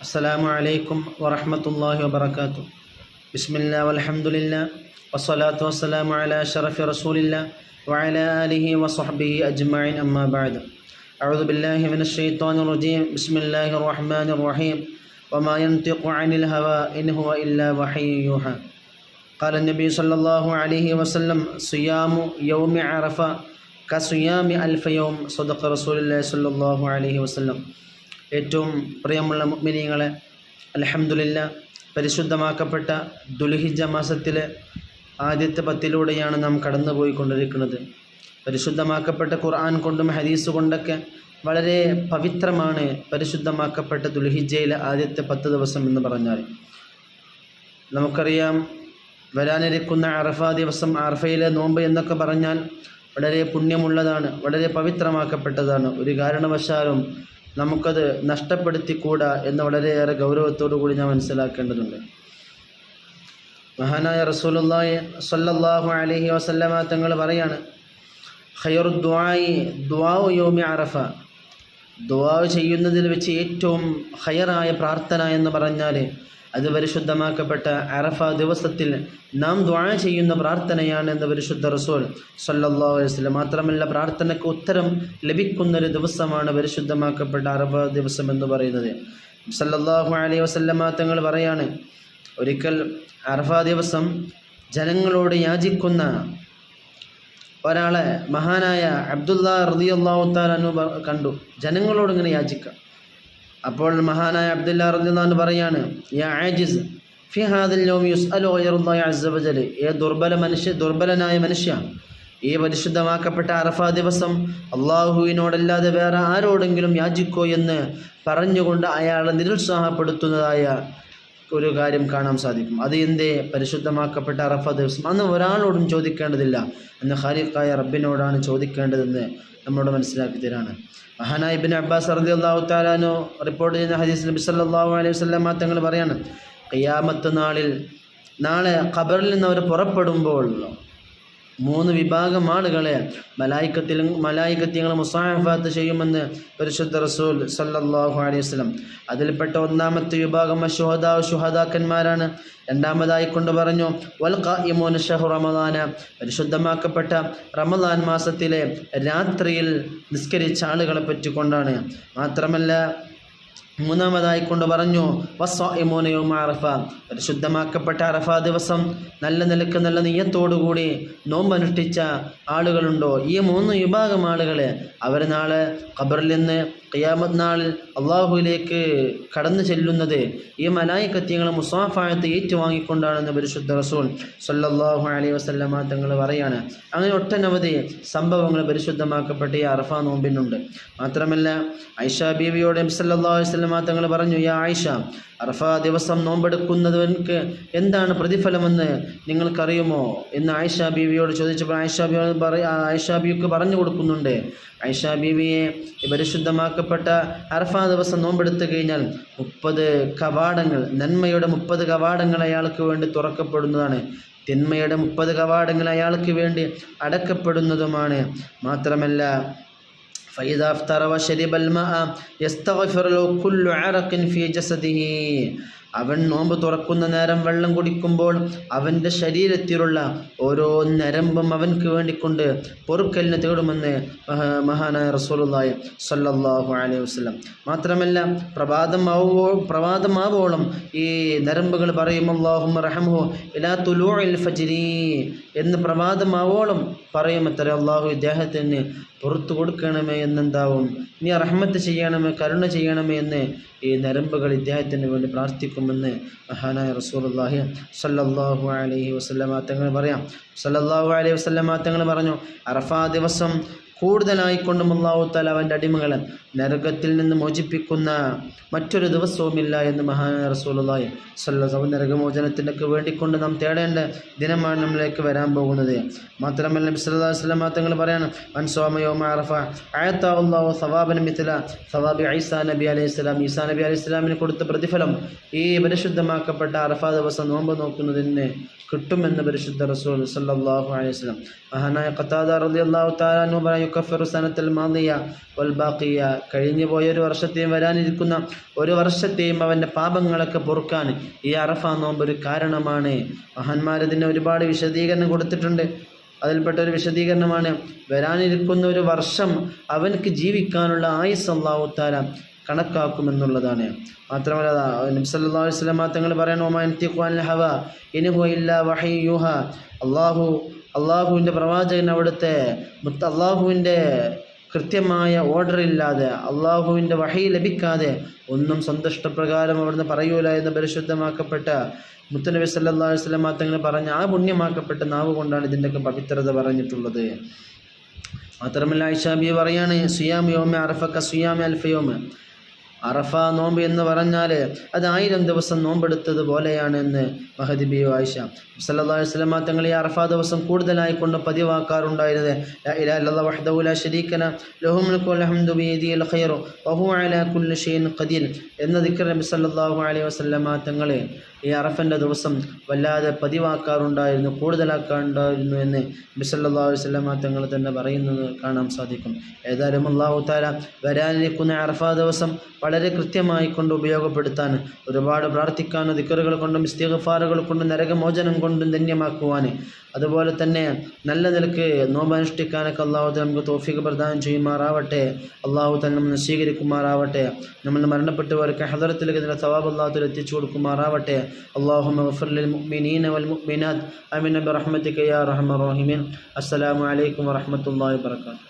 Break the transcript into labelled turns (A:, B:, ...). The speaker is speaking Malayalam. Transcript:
A: السلام عليكم ورحمة الله وبركاته بسم الله والحمد لله والصلاة والسلام على أشرف رسول الله وعلى آله وصحبه أجمعين أما بعد أعوذ بالله من الشيطان الرجيم بسم الله الرحمن الرحيم وما ينطق عن الهوى إن هو إلا وحي يوحى قال النبي صلى الله عليه وسلم صيام يوم عرفة كصيام ألف يوم صدق رسول الله صلى الله عليه وسلم ഏറ്റവും പ്രിയമുള്ള മുഗ്മിനീങ്ങളെ അലഹമുല്ല പരിശുദ്ധമാക്കപ്പെട്ട ദുൽഹിജ മാസത്തിലെ ആദ്യത്തെ പത്തിലൂടെയാണ് നാം കടന്നുപോയിക്കൊണ്ടിരിക്കുന്നത്. പരിശുദ്ധമാക്കപ്പെട്ട ഖുർആൻ കൊണ്ടും ഹദീസ് കൊണ്ടൊക്കെ വളരെ പവിത്രമാണ് പരിശുദ്ധമാക്കപ്പെട്ട ദുൽഹിജയിലെ ആദ്യത്തെ പത്ത് ദിവസം എന്ന് പറഞ്ഞാൽ. നമുക്കറിയാം വരാനിരിക്കുന്ന അറഫ ദിവസം അറഫയിലെ നോമ്പ് എന്നൊക്കെ പറഞ്ഞാൽ വളരെ പുണ്യമുള്ളതാണ് വളരെ പവിത്രമാക്കപ്പെട്ടതാണ്. ഒരു കാരണവശാലും നമുക്കത് നഷ്ടപ്പെടുത്തിക്കൂടാ എന്ന് വളരെയേറെ ഗൗരവത്തോടു കൂടി ഞാൻ മനസ്സിലാക്കേണ്ടതുണ്ട്. മഹാനായ റസൂലുള്ളാഹി സ്വല്ലല്ലാഹു അലൈഹി വസല്ലമ തങ്ങൾ പറയാണ് ഖൈറു ദുആയി ദുആഉ യൗമി അറഫ. ദുആ ചെയ്യുന്നതിൽ വെച്ച് ഏറ്റവും ഖൈറായ പ്രാർത്ഥന എന്ന് പറഞ്ഞാൽ അത് പരിശുദ്ധമാക്കപ്പെട്ട അറഫ ദിവസത്തിൽ നാം ദ്വാ ചെയ്യുന്ന പ്രാർത്ഥനയാണ് എന്ന് പരിശുദ്ധ റസൂൽ സല്ലല്ലാഹു അലൈഹി വസല്ലം. മാത്രമല്ല പ്രാർത്ഥനയ്ക്ക് ഉത്തരം ലഭിക്കുന്നൊരു ദിവസമാണ് പരിശുദ്ധമാക്കപ്പെട്ട അറഫ ദിവസം എന്ന് പറയുന്നത്. സല്ലല്ലാഹു അലൈഹി വസല്ലമ തങ്ങൾ പറയാണ് ഒരിക്കൽ അറഫ ദിവസം ജനങ്ങളോട് യാചിക്കുന്ന ഒരാളെ മഹാനായ അബ്ദുല്ല അനു കണ്ടു. ജനങ്ങളോട് ഇങ്ങനെ യാചിക്കുക അപ്പോൾ മഹാനായ അബ്ദുല്ല റളിയല്ലാഹു പറയാണ് ഫി ഏ ദുർബല മനുഷ്യ ദുർബലനായ മനുഷ്യ ഈ പരിശുദ്ധമാക്കപ്പെട്ട അറഫ ദിവസം അള്ളാഹുവിനോടല്ലാതെ വേറെ ആരോടെങ്കിലും യാചിക്കോ എന്ന് പറഞ്ഞുകൊണ്ട് അയാളെ നിരുത്സാഹപ്പെടുത്തുന്നതായ ഒരു കാര്യം കാണാൻ സാധിക്കും. അത് എന്തേ? പരിശുദ്ധമാക്കപ്പെട്ട അറഫ ദിവസം. അന്ന് ഒരാളോടും ചോദിക്കേണ്ടതില്ല. എന്ന് ഖാലിഖായ റബ്ബിനോടാണ് ചോദിക്കേണ്ടതെന്ന് നമ്മളോട് മനസ്സിലാക്കി തരാണ്. മഹാനായിബിൻ അബ്ബാസ് അറബി അള്ളാഹു താലാനോ റിപ്പോർട്ട് ചെയ്യുന്ന ഹദീസ് നബി സല്ലാഹു അലൈഹി വസല്ലമ തങ്ങൾ പറയാണ് ഖിയാമത്ത് നാളിൽ നാളെ ഖബറിൽ നിന്ന് അവർ പുറപ്പെടുമ്പോൾ മൂന്ന് വിഭാഗം ആളുകളെ മലായിക്കത്തിൽ മലായിക്കത്യങ്ങൾ മുസാഫാത്ത് ചെയ്യുമെന്ന് പരിശുദ്ധ റസൂൽ സല്ലാഹു അലൈഹി വസ്ലം അതിൽപ്പെട്ട ഒന്നാമത്തെ വിഭാഗം ഷുഹദാ ഷുഹദാക്കന്മാരാണ് രണ്ടാമതായി കൊണ്ട് പറഞ്ഞു വൽ ഖായിമൂന ഷഹു റമദാന. പരിശുദ്ധമാക്കപ്പെട്ട റമദാൻ മാസത്തിലെ രാത്രിയിൽ നിസ്കരിച്ച ആളുകളെ പറ്റിക്കൊണ്ടാണ്. മാത്രമല്ല മൂന്നാമതായി കൊണ്ട് പറഞ്ഞു വസ്വാഇമോനയും അറഫ. പരിശുദ്ധമാക്കപ്പെട്ട അറഫ ദിവസം നല്ല നിലയ്ക്ക് നല്ല നെയ്യത്തോടുകൂടി നോമ്പനുഷ്ഠിച്ച ആളുകളുണ്ടോ? ഈ മൂന്ന് വിഭാഗം ആളുകളെ അവർ നാളെ ഖബറിൽ നിന്ന് ഖിയാമത് നാളിൽ അള്ളാഹുവിലേക്ക് കടന്നു ചെല്ലുന്നത് ഈ മലായിക്കത്യങ്ങളെ മുസാഫായത്ത് ഏറ്റുവാങ്ങിക്കൊണ്ടാണെന്ന് പരിശുദ്ധ റസൂൽ സല്ലാഹു അലൈഹി വസല്ലമ തങ്ങൾ പറയാണ്. അങ്ങനെ ഒട്ടനവധി സംഭവങ്ങൾ പരിശുദ്ധമാക്കപ്പെട്ട ഈ അറഫ നോമ്പിനുണ്ട്. മാത്രമല്ല ഐഷ ബീവിയോട് സല്ലല്ലാഹു അലൈഹി വസല്ലമ തങ്ങൾ പറഞ്ഞു യാ ആയിഷ അർഫ ദിവസം നോമ്പെടുക്കുന്നവർക്ക് എന്താണ് പ്രതിഫലമെന്ന് നിങ്ങൾക്കറിയുമോ? എന്ന് ആയിഷ ബീവിയോട് ചോദിച്ചപ്പോൾ ആയിഷ ബീവി പറയ ആയിഷ ബീവിക്ക് പറഞ്ഞു കൊടുക്കുന്നുണ്ട്. ആയിഷ ബീവിയെ പരിശുദ്ധമാക്കപ്പെട്ട അർഫ ദിവസം നോമ്പെടുത്തു കഴിഞ്ഞാൽ മുപ്പത് കവാടങ്ങൾ നന്മയുടെ മുപ്പത് കവാടങ്ങൾ അയാൾക്ക് വേണ്ടി തുറക്കപ്പെടുന്നതാണ്. തിന്മയുടെ മുപ്പത് കവാടങ്ങൾ അയാൾക്ക് വേണ്ടി അടക്കപ്പെടുന്നതുമാണ്. മാത്രമല്ല فإذا افطر وشرب الماء يستغفر له كل عرق في جسده. അവൻ നോമ്പ് തുറക്കുന്ന നേരം വെള്ളം കുടിക്കുമ്പോൾ അവന്റെ ശരീരത്തിലുള്ള ഓരോ നരമ്പും അവൻക്ക് വേണ്ടിക്കൊണ്ട് പൊറുക്കലിന് തേടുമെന്ന് മഹാനായ റസൂലുള്ളാഹി സല്ലല്ലാഹു അലൈഹി വസല്ലം. മാത്രമല്ല പ്രഭാതമാവോ പ്രഭാതമാവോളം ഈ നരമ്പുകൾ പറയും അള്ളാഹു റഹമോ ഇലാ തുലൂഇൽ ഫജ്രി എന്ന് പ്രഭാതമാവോളം പറയും. അത്ര അള്ളാഹു ഇദ്ദേഹത്തിന് പുറത്തു കൊടുക്കണമേ എന്നെന്താവും? നീ റഹ്മത്ത് ചെയ്യണമേ കരുണ ചെയ്യണമേ എന്ന് ഈ നരമ്പുകൾ ഇദ്ദേഹത്തിന് വേണ്ടി പ്രാർത്ഥിക്കുമെന്ന് മഹാനായ റസൂലുള്ളാഹി സല്ലാഹു അലൈഹി വസല്ലമ തങ്ങൾ പറയാം. സല്ലാഹു അലൈഹി വസല്ലമ തങ്ങൾ പറഞ്ഞു അറഫാ ദിവസം കൂടുതലായിക്കൊണ്ടും അള്ളാഹു താല അവന്റെ അടിമകളെ നരകത്തിൽ നിന്ന് മോചിപ്പിക്കുന്ന മറ്റൊരു ദിവസവുമില്ല എന്ന് മഹാനായ റസൂലുള്ളാഹി സല്ലല്ലാഹു നരകമോചനത്തിനൊക്കെ വേണ്ടിക്കൊണ്ട് നാം തേടേണ്ട ദിനമാണ് നമ്മളിലേക്ക് വരാൻ പോകുന്നത്. മാത്രമല്ല നബി അലൈഹി വസല്ലം തങ്ങൾ പറയാണ് സവാബൻ സവാബി ഐസാ നബി അലൈഹി സ്വലാം. ഈസാ നബി അലൈഹി സ്വലാമിന് കൊടുത്ത പ്രതിഫലം ഈ പരിശുദ്ധമാക്കപ്പെട്ട അറഫ ദിവസം നോമ്പ് നോക്കുന്നതിന് കിട്ടുമെന്ന് പരിശുദ്ധ റസൂൽ സല്ലാഹു അലൈഹി സ്വലം മഹാനായ ഖത്താദ റളിയല്ലാഹു തആല അൻഹു പറയും യുക്കഫിറു സനത്തൽ മാന്നിയ വൽ ബാഖിയ. കഴിഞ്ഞു പോയ ഒരു വർഷത്തെയും വരാനിരിക്കുന്ന ഒരു വർഷത്തെയും അവന്റെ പാപങ്ങളൊക്കെ പൊറുക്കാൻ ഈ അറഫ നോമ്പ് ഒരു കാരണമാണ്. മഹാന്മാരതിന് ഒരുപാട് വിശദീകരണം കൊടുത്തിട്ടുണ്ട്. അതിൽപ്പെട്ട ഒരു വിശദീകരണമാണ് വരാനിരിക്കുന്ന ഒരു വർഷം അവനക്ക് ജീവിക്കാനുള്ള ആയുസ് അള്ളാഹുത്താല കണക്കാക്കുമെന്നുള്ളതാണ്. മാത്രമല്ല നബ്സല്ലാ വസ്ലമ തങ്ങൾ പറയണോ ഹവ ഇനുഹു ഇല്ല വഹയ്യുഹ അള്ളാഹു അള്ളാഹുവിന്റെ പ്രവാചകൻ അവിടുത്തെ അള്ളാഹുവിന്റെ കൃത്യമായ ഓർഡർ ഇല്ലാതെ അള്ളാഹുവിന്റെ വഹി ലഭിക്കാതെ ഒന്നും സന്തുഷ്ടപ്രകാരം അവിടുന്ന് പറയൂല എന്ന് പരിശുദ്ധമാക്കപ്പെട്ട മുത്തനബി സല്ലാ വസ്ലമ തങ്ങൾ പറഞ്ഞ ആ പുണ്യമാക്കപ്പെട്ട നാവ് കൊണ്ടാണ് ഇതിന്റെയൊക്കെ പവിത്രത പറഞ്ഞിട്ടുള്ളത്. മാത്രമല്ല ഐഷാബി പറയാണ് സുയാം യോമ അറഫക്ക സുയാമി അൽഫയോമ അറഫ നോമ്പ് എന്ന് പറഞ്ഞാൽ അത് ആയിരം ദിവസം നോമ്പെടുത്തത് പോലെയാണ് എന്ന് മഹദിബി ആയിഷ. സല്ലല്ലാഹു അലൈഹി തങ്ങൾ ഈ അറഫ ദിവസം കൂടുതലായി കൊണ്ട് പതിവാക്കാറുണ്ടായിരുന്നത്. ലാ ഇലാഹ ഇല്ലല്ലാഹു ലാ ഖൈറു വഹു അലാ എന്ന ദിക്ർ നബി സല്ലല്ലാഹു അലൈഹി വസല്ലമ തങ്ങൾ ഈ അറഫന്റെ ദിവസം വല്ലാതെ പതിവാക്കാറുണ്ടായിരുന്നു കൂടുതലാക്കാറുണ്ടായിരുന്നു എന്ന് അലൈഹി വസല്ലമ തങ്ങൾ തന്നെ പറയുന്നത് കാണാൻ സാധിക്കും. ഏതായാലും അള്ളാഹു താല വരാനിരിക്കുന്ന അറഫ ദിവസം വളരെ കൃത്യമായി കൊണ്ട് ഉപയോഗപ്പെടുത്താൻ ഒരുപാട് പ്രാർത്ഥിക്കാനും ദിക്കറുകൾ കൊണ്ടും ഇസ്തിഗഫാറുകൾ കൊണ്ടും നരകമോചനം കൊണ്ടും ധന്യമാക്കുവാൻ അതുപോലെ തന്നെ നല്ല നിലയ്ക്ക് നോമ്പനുഷ്ഠിക്കാനൊക്കെ അള്ളാഹു നമുക്ക് തോഫിക്ക് പ്രദാനം ചെയ്യുമാറാവട്ടെ അള്ളാഹു തന്നെ നമ്മൾ സ്വീകരിക്കുമാറാവട്ടെ നമ്മൾ മരണപ്പെട്ടവർക്ക് ഹദറത്തിലേക്ക് ഇതിന്റെ സവാബ് അള്ളാഹുത്തിൽ എത്തിച്ചു കൊടുക്കുമാറാവട്ടെ اللهم اغفر للمؤمنين والمؤمنات. امنا برحمتك يا أرحم الراحمين. السلام عليكم ورحمة الله وبركاته.